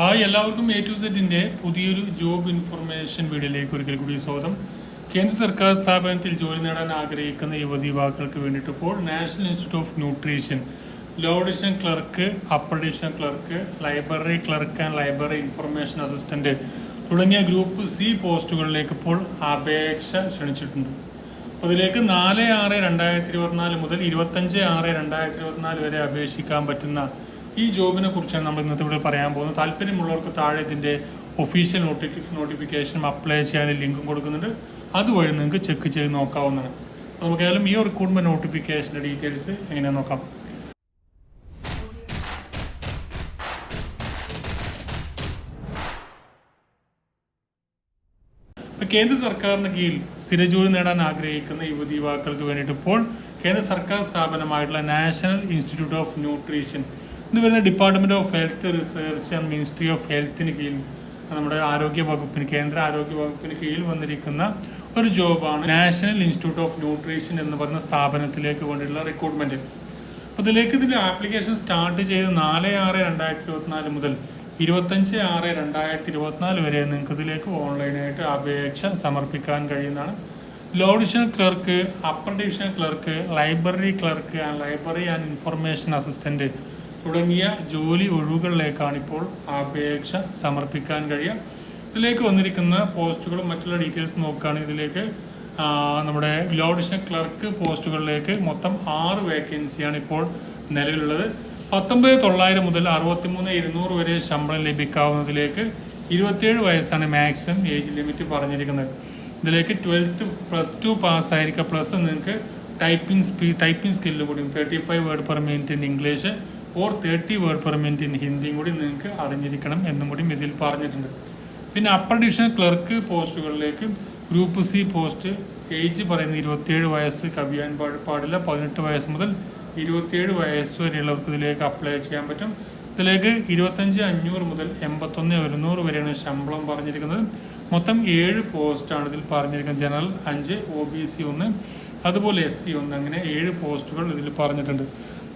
Hi എല്ലാവർക്കും A to സെറ്റിന്റെ പുതിയൊരു ജോബ് ഇൻഫർമേഷൻ വീഡിയോയിലേക്ക് ഒരിക്കൽ കൂടി സ്വാഗതം. കേന്ദ്ര സർക്കാർ സ്ഥാപനത്തിൽ ജോലി നേടാൻ ആഗ്രഹിക്കുന്ന യുവതി യുവാക്കൾക്ക് വേണ്ടിയിട്ട് ഇപ്പോൾ National Institute of Nutrition low division clerk upper division clerk library clerk and library information assistant തുടങ്ങിയ ഗ്രൂപ്പ് സി പോസ്റ്റുകളിലേക്ക് ഇപ്പോൾ അപേക്ഷ ക്ഷണിച്ചിട്ടുണ്ട്. അപ്പോൾ ഇതിലേക്ക് നാല് ആറ് രണ്ടായിരത്തി ഇരുപത്തിനാല് മുതൽ ഇരുപത്തഞ്ച് ആറ് രണ്ടായിരത്തി ഇരുപത്തിനാല് വരെ അപേക്ഷിക്കാൻ പറ്റുന്ന ഈ ജോബിനെ കുറിച്ചാണ് നമ്മൾ ഇന്നത്തെ ഇവിടെ പറയാൻ പോകുന്നത്. താല്പര്യമുള്ളവർക്ക് താഴെ ഇതിന്റെ ഒഫീഷ്യൽ നോട്ടിഫി നോട്ടിഫിക്കേഷനും അപ്ലൈ ചെയ്യാൻ ലിങ്കും കൊടുക്കുന്നുണ്ട്. അതുവഴി നിങ്ങൾക്ക് ചെക്ക് ചെയ്ത് നോക്കാവുന്നതാണ്. അപ്പോൾ നമുക്ക് ഏതായാലും ഈ റിക്രൂട്ട്മെന്റ് നോട്ടിഫിക്കേഷന്റെ ഡീറ്റെയിൽസ് എങ്ങനെയാണെന്ന് നോക്കാം. ഇപ്പോൾ കേന്ദ്ര സർക്കാരിന് കീഴിൽ സ്ഥിരജോലി നേടാൻ ആഗ്രഹിക്കുന്ന യുവതി യുവാക്കൾക്ക് വേണ്ടിയിട്ട് ഇപ്പോൾ കേന്ദ്ര സർക്കാർ സ്ഥാപനമായിട്ടുള്ള നാഷണൽ ഇൻസ്റ്റിറ്റ്യൂട്ട് ഓഫ് ന്യൂട്രീഷൻ ഇത് വരുന്ന Department of Health Research and Ministry of ഹെൽത്തിന് കീഴിൽ നമ്മുടെ ആരോഗ്യ വകുപ്പിന് കേന്ദ്ര ആരോഗ്യ വകുപ്പിന് കീഴിൽ വന്നിരിക്കുന്ന ഒരു ജോബാണ് നാഷണൽ ഇൻസ്റ്റിറ്റ്യൂട്ട് ഓഫ് ന്യൂട്രീഷൻ എന്ന് പറയുന്ന സ്ഥാപനത്തിലേക്ക് വേണ്ടിയിട്ടുള്ള റിക്രൂട്ട്മെന്റ് അപ്പോൾ ഇതിലേക്ക് ഇതിന്റെ ആപ്ലിക്കേഷൻ സ്റ്റാർട്ട് ചെയ്ത് നാല് ആറ് രണ്ടായിരത്തി ഇരുപത്തിനാല് മുതൽ ഇരുപത്തഞ്ച് ആറ് രണ്ടായിരത്തി ഇരുപത്തിനാല് വരെ നിങ്ങൾക്ക് ഇതിലേക്ക് ഓൺലൈനായിട്ട് അപേക്ഷ സമർപ്പിക്കാൻ കഴിയുന്നതാണ്. Low divisional clerk upper division clerk library clerk and library and information assistant തുടങ്ങിയ ജോലി ഒഴിവുകളിലേക്കാണ് ഇപ്പോൾ അപേക്ഷ സമർപ്പിക്കാൻ കഴിയുക. ഇതിലേക്ക് വന്നിരിക്കുന്ന പോസ്റ്റുകളും മറ്റുള്ള ഡീറ്റെയിൽസ് നോക്കുകയാണെങ്കിൽ ഇതിലേക്ക് നമ്മുടെ ഗ്ലോഡിഷൻ ക്ലർക്ക് പോസ്റ്റുകളിലേക്ക് മൊത്തം ആറ് വേക്കൻസിയാണ് ഇപ്പോൾ നിലവിലുള്ളത്. പത്തൊമ്പത് തൊള്ളായിരം മുതൽ അറുപത്തിമൂന്ന് ഇരുന്നൂറ് വരെ ശമ്പളം ലഭിക്കാവുന്നതിലേക്ക് ഇരുപത്തിയേഴ് വയസ്സാണ് മാക്സിമം ഏജ് ലിമിറ്റ് പറഞ്ഞിരിക്കുന്നത്. ഇതിലേക്ക് ട്വൽത്ത് പ്ലസ് ടു പാസ്സായിരിക്കുക പ്ലസ് നിങ്ങൾക്ക് ടൈപ്പിംഗ് സ്പീഡ് ടൈപ്പിംഗ് സ്കില്ലും കൂടി thirty five word per minute in English or thirty word per minute in ഹിന്ദിയും കൂടി നിങ്ങൾക്ക് അറിഞ്ഞിരിക്കണം എന്നും കൂടി ഇതിൽ പറഞ്ഞിട്ടുണ്ട്. പിന്നെ അപ്പർ ഡിവിഷൻ ക്ലർക്ക് പോസ്റ്റുകളിലേക്ക് ഗ്രൂപ്പ് സി പോസ്റ്റ് ഏജ് പറയുന്ന ഇരുപത്തിയേഴ് വയസ്സ് കവിയാൻ പാടില്ല. പതിനെട്ട് വയസ്സ് മുതൽ ഇരുപത്തിയേഴ് വയസ്സ് വരെയുള്ളവർക്ക് ഇതിലേക്ക് അപ്ലൈ ചെയ്യാൻ പറ്റും. ഇതിലേക്ക് ഇരുപത്തഞ്ച് അഞ്ഞൂറ് മുതൽ എൺപത്തൊന്ന് ഒരുന്നൂറ് വരെയാണ് ശമ്പളം പറഞ്ഞിരിക്കുന്നത്. മൊത്തം ഏഴ് പോസ്റ്റാണ് ഇതിൽ പറഞ്ഞിരിക്കുന്നത്. ജനറൽ അഞ്ച് ഒ ബി സി ഒന്ന് അതുപോലെ എസ് സി ഒന്ന് അങ്ങനെ ഏഴ് പോസ്റ്റുകൾ ഇതിൽ പറഞ്ഞിട്ടുണ്ട്.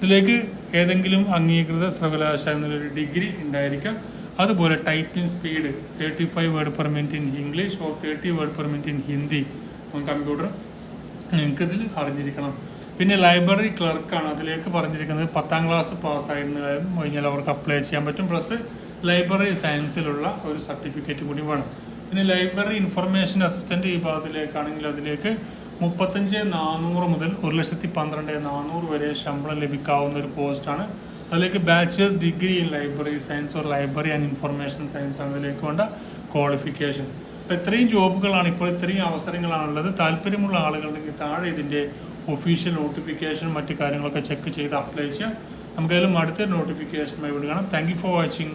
ഇതിലേക്ക് ഏതെങ്കിലും അംഗീകൃത സർവകലാശാല എന്നുള്ളൊരു ഡിഗ്രി ഉണ്ടായിരിക്കാം. അതുപോലെ typing speed thirty five word per minute in English or thirty word per minute in Hindi computer നിങ്ങൾക്ക് ഇതിൽ അറിഞ്ഞിരിക്കണം. പിന്നെ ലൈബ്രറി ക്ലർക്കാണ് അതിലേക്ക് പറഞ്ഞിരിക്കുന്നത്. പത്താം ക്ലാസ് പാസ്സായിരുന്നു കഴിഞ്ഞാൽ അവർക്ക് അപ്ലൈ ചെയ്യാൻ പറ്റും. പ്ലസ് ലൈബ്രറി സയൻസിലുള്ള ഒരു സർട്ടിഫിക്കറ്റ് കൂടി വേണം. പിന്നെ ലൈബ്രറി ഇൻഫർമേഷൻ അസിസ്റ്റന്റ് ഈ ഭാഗത്തിലേക്കാണെങ്കിൽ അതിലേക്ക് മുപ്പത്തഞ്ച് നാനൂറ് മുതൽ ഒരു ലക്ഷത്തി പന്ത്രണ്ട് നാനൂറ് വരെ ശമ്പളം ലഭിക്കാവുന്ന ഒരു പോസ്റ്റാണ് അതിലേക്ക് bachelor's degree in library science or library and information science ആണ് വേണ്ട ക്വാളിഫിക്കേഷൻ അപ്പോൾ ഇത്രയും ജോബുകളാണ് ഇപ്പോൾ ഇത്രയും അവസരങ്ങളാണുള്ളത്. താല്പര്യമുള്ള ആളുകളുണ്ടെങ്കിൽ താഴെ ഇതിന്റെ ഒഫീഷ്യൽ നോട്ടിഫിക്കേഷൻ മറ്റു കാര്യങ്ങളൊക്കെ ചെക്ക് ചെയ്ത് അപ്ലൈ ചെയ്യാം നമുക്കതിലും അടുത്ത നോട്ടിഫിക്കേഷനുമായി വിടുകയാണ് താങ്ക് യു ഫോർ വാച്ചിങ്